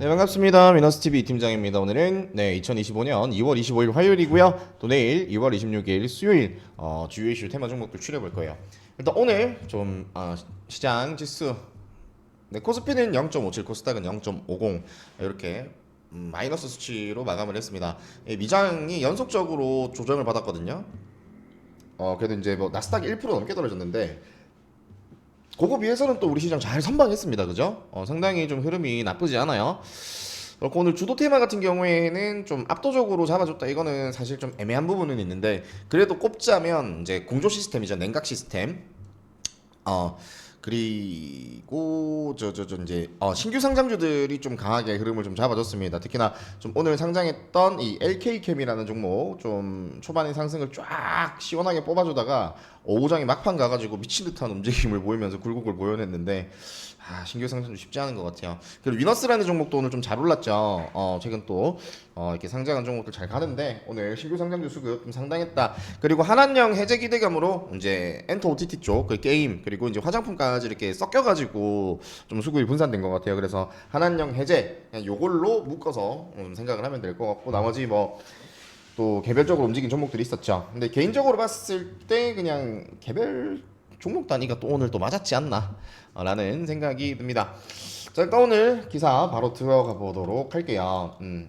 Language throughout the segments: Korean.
네 반갑습니다. 미너스TV 팀장입니다. 오늘은 네 2025년 2월 25일 화요일이고요. 또 내일 2월 26일 수요일 어, 주요 이슈 테마 종목들 추려볼 거예요. 일단 오늘 좀 어, 시장 지수. 네 코스피는 0.57 코스닥은 0.50 이렇게 음, 마이너스 수치로 마감을 했습니다. 예, 미장이 연속적으로 조정을 받았거든요. 어 그래도 이제 뭐 나스닥이 1% 넘게 떨어졌는데 그거 비해서는 또 우리 시장 잘 선방했습니다. 그죠? 어, 상당히 좀 흐름이 나쁘지 않아요. 그렇고 오늘 주도 테마 같은 경우에는 좀 압도적으로 잡아줬다. 이거는 사실 좀 애매한 부분은 있는데 그래도 꼽자면 이제 공조 시스템이죠. 냉각 시스템. 어 그리고 저저저 이제 어, 신규 상장주들이 좀 강하게 흐름을 좀 잡아줬습니다. 특히나 좀 오늘 상장했던 이 LK캠이라는 종목 좀 초반에 상승을 쫙 시원하게 뽑아주다가 오후장에 막판 가가지고 미친 듯한 움직임을 보이면서 굴곡을 보여냈는데 아, 신규 상장주 쉽지 않은 것 같아요. 그리고 위너스라는 종목도 오늘 좀 잘 올랐죠. 어, 최근 또 어, 이렇게 상장한 종목들 잘 가는데 오늘 신규 상장주 수급 좀 상당했다. 그리고 한한령 해제 기대감으로 이제 엔터 OTT 쪽 그 게임 그리고 이제 화장품까지 이렇게 섞여가지고 좀 수급이 분산된 것 같아요. 그래서 한한령 해제 그냥 요걸로 묶어서 음, 생각을 하면 될 것 같고 나머지 뭐 또 개별적으로 움직인 종목들이 있었죠. 근데 개인적으로 봤을 때 그냥 개별 종목 단위가 또 오늘 또 맞았지 않나 라는 생각이 듭니다. 자 일단 오늘 기사 바로 들어가 보도록 할게요. 음,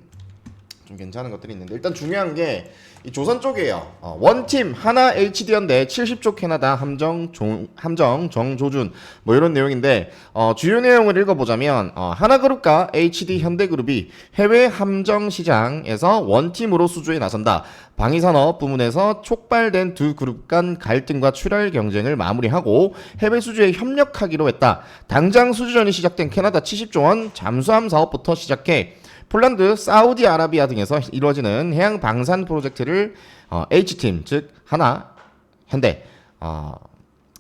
좀 괜찮은 것들이 있는데 일단 중요한 게 이 조선 쪽이에요. 어, 원팀 하나 HD 현대 70조 캐나다 함정 종, 함정 정조준 뭐 이런 내용인데 어, 주요 내용을 읽어보자면 어, 하나그룹과 HD 현대그룹이 해외 함정 시장에서 원팀으로 수주에 나선다. 방위산업 부문에서 촉발된 두 그룹 간 갈등과 출혈 경쟁을 마무리하고 해외 수주에 협력하기로 했다. 당장 수주전이 시작된 캐나다 70조 원 잠수함 사업부터 시작해 폴란드, 사우디아라비아 등에서 이루어지는 해양 방산 프로젝트를 어, H팀 즉 하나 현대 어,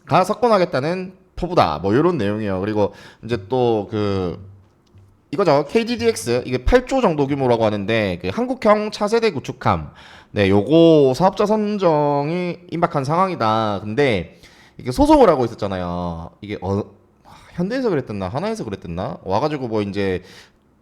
가 석권하겠다는 포부다. 뭐 이런 내용이에요. 그리고 이제 또 그 이거죠. KDDX 이게 8조 정도 규모라고 하는데 그 한국형 차세대 구축함. 네, 요거 사업자 선정이 임박한 상황이다. 근데 이게 소송을 하고 있었잖아요. 이게 어 현대에서 그랬댔나 하나에서 그랬댔나 와가지고 뭐 이제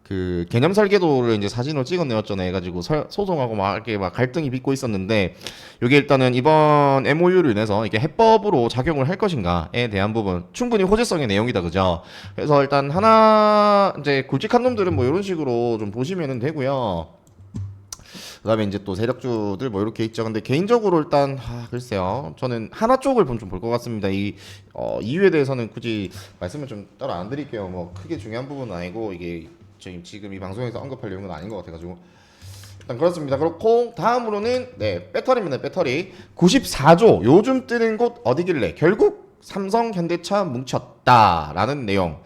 그 개념 설계도를 이제 사진으로 찍어내었잖아 해가지고 설- 소송하고 막 이렇게 막 갈등이 빚고 있었는데 이게 일단은 이번 MOU로 인해서 이게 해법으로 작용을 할 것인가에 대한 부분 충분히 호재성의 내용이다 그죠? 그래서 일단 하나 이제 굵직한 놈들은 뭐 이런 식으로 좀 보시면은 되고요. 그다음에 이제 또 세력주들 뭐 이렇게 있죠. 근데 개인적으로 일단 아, 글쎄요. 저는 하나 쪽을 좀 볼 것 같습니다. 이 어, 이유에 대해서는 굳이 말씀을 좀 따로 안 드릴게요. 뭐 크게 중요한 부분은 아니고 이게 저희 지금 이 방송에서 언급할 내용은 아닌 것 같아가지고 일단 그렇습니다. 그렇고 다음으로는 네 배터리입니다. 배터리 94조 요즘 뜨는 곳 어디길래 결국 삼성 현대차 뭉쳤다라는 내용.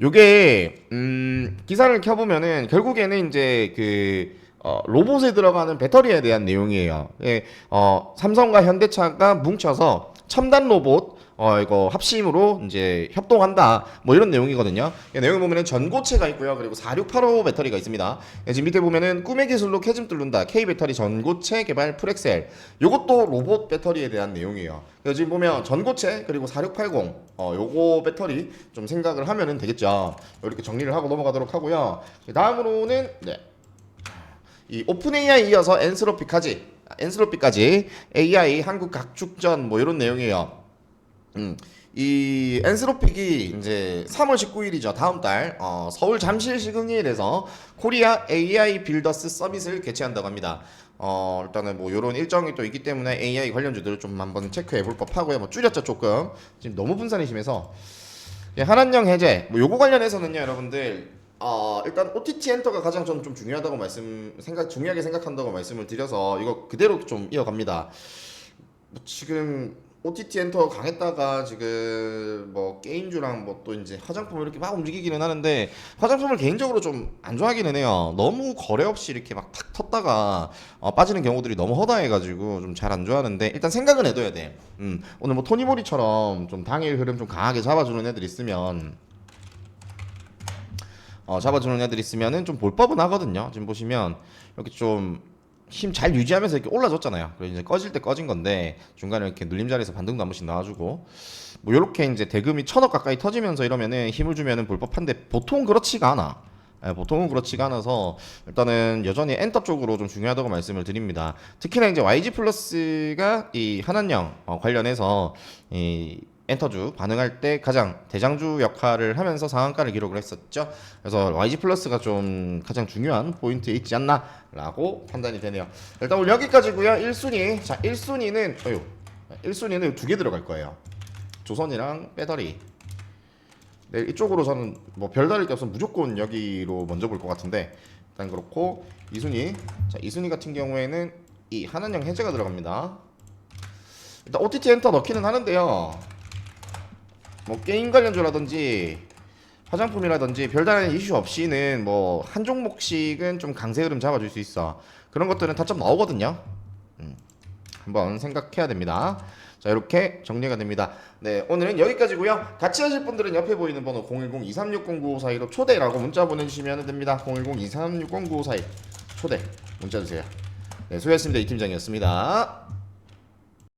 요게 음 기사를 켜보면은 결국에는 이제 그 어, 로봇에 들어가는 배터리에 대한 내용이에요. 예, 어, 삼성과 현대차가 뭉쳐서 첨단 로봇 어 이거 합심으로 이제 협동한다 뭐 이런 내용이거든요. 예, 내용 보면은 전고체가 있고요. 그리고 4685 배터리가 있습니다. 예, 지금 밑에 보면은 꿈의 기술로 캐즘 뚫는다. K 배터리 전고체 개발 풀엑셀. 요것도 로봇 배터리에 대한 내용이에요. 그래서 지금 보면 전고체 그리고 4680 어 요거 배터리 좀 생각을 하면은 되겠죠. 이렇게 정리를 하고 넘어가도록 하고요. 다음으로는 네. 이 오픈 AI 이어서 엔스로피까지 엔스로피까지 AI 한국 각축전 뭐 이런 내용이에요. 음. 이 엔스로픽이 이제 3월 19일이죠. 다음 달 어, 서울 잠실 시흥일에서 코리아 AI 빌더스 서밋을 개최한다고 합니다. 어, 일단은 뭐 이런 일정이 또 있기 때문에 AI 관련주들을 좀 한번 체크해 볼 법하고요. 뭐 줄였죠 조금. 지금 너무 분산이 심해서 예, 한한령 해제 뭐 요거 관련해서는요 여러분들 어, 일단 OTT 엔터가 가장 저는 좀 중요하다고 말씀 생각 중요하게 생각한다고 말씀을 드려서 이거 그대로 좀 이어갑니다. 뭐 지금 OTT 엔터 강했다가 지금 뭐 게임주랑 뭐 또 이제 화장품 이렇게 막 움직이기는 하는데 화장품을 개인적으로 좀 안 좋아하기는 해요. 너무 거래 없이 이렇게 막 탁 텄다가 어, 빠지는 경우들이 너무 허다해가지고 좀 잘 안 좋아하는데 일단 생각은 해둬야 돼. 음, 오늘 뭐 토니모리처럼 좀 당일 흐름 좀 강하게 잡아주는 애들 있으면 어, 잡아주는 애들 있으면은 좀 볼 법은 하거든요. 지금 보시면 이렇게 좀 힘 잘 유지하면서 이렇게 올라줬잖아요. 그래서 이제 꺼질 때 꺼진 건데 중간에 이렇게 눌림 자리에서 반등도 한 번씩 나와주고 뭐 이렇게 이제 대금이 천억 가까이 터지면서 이러면은 힘을 주면은 볼 법한데 보통 그렇지가 않아. 예, 보통은 그렇지가 않아서 일단은 여전히 엔터 쪽으로 좀 중요하다고 말씀을 드립니다. 특히나 이제 YG 플러스가 이 한한령 어, 관련해서 이 엔터주 반응할 때 가장 대장주 역할을 하면서 상한가를 기록을 했었죠. 그래서 YG 플러스가 좀 가장 중요한 포인트에 있지 않나라고 판단이 되네요. 일단 오늘 여기까지고요. 1순위. 자, 1순위는 어유. 1순위는 두 개 들어갈 거예요. 조선이랑 배터리. 네, 이쪽으로 저는 뭐 별다를 게 없으면 무조건 여기로 먼저 볼 것 같은데 일단 그렇고 2순위. 자, 2순위 같은 경우에는 이 한한령 해제가 들어갑니다. 일단 OTT 엔터 넣기는 하는데요. 뭐 게임 관련주라든지 화장품이라든지 별다른 이슈 없이는 뭐 한 종목씩은 좀 강세 흐름 잡아줄 수 있어. 그런 것들은 타점 나오거든요. 음, 한번 생각해야 됩니다. 자 이렇게 정리가 됩니다. 네 오늘은 여기까지고요. 같이 하실 분들은 옆에 보이는 번호 010-2360-9541로 초대라고 문자 보내주시면 됩니다. 010-2360-9541 초대 문자 주세요. 네 수고하셨습니다. 이 팀장이었습니다.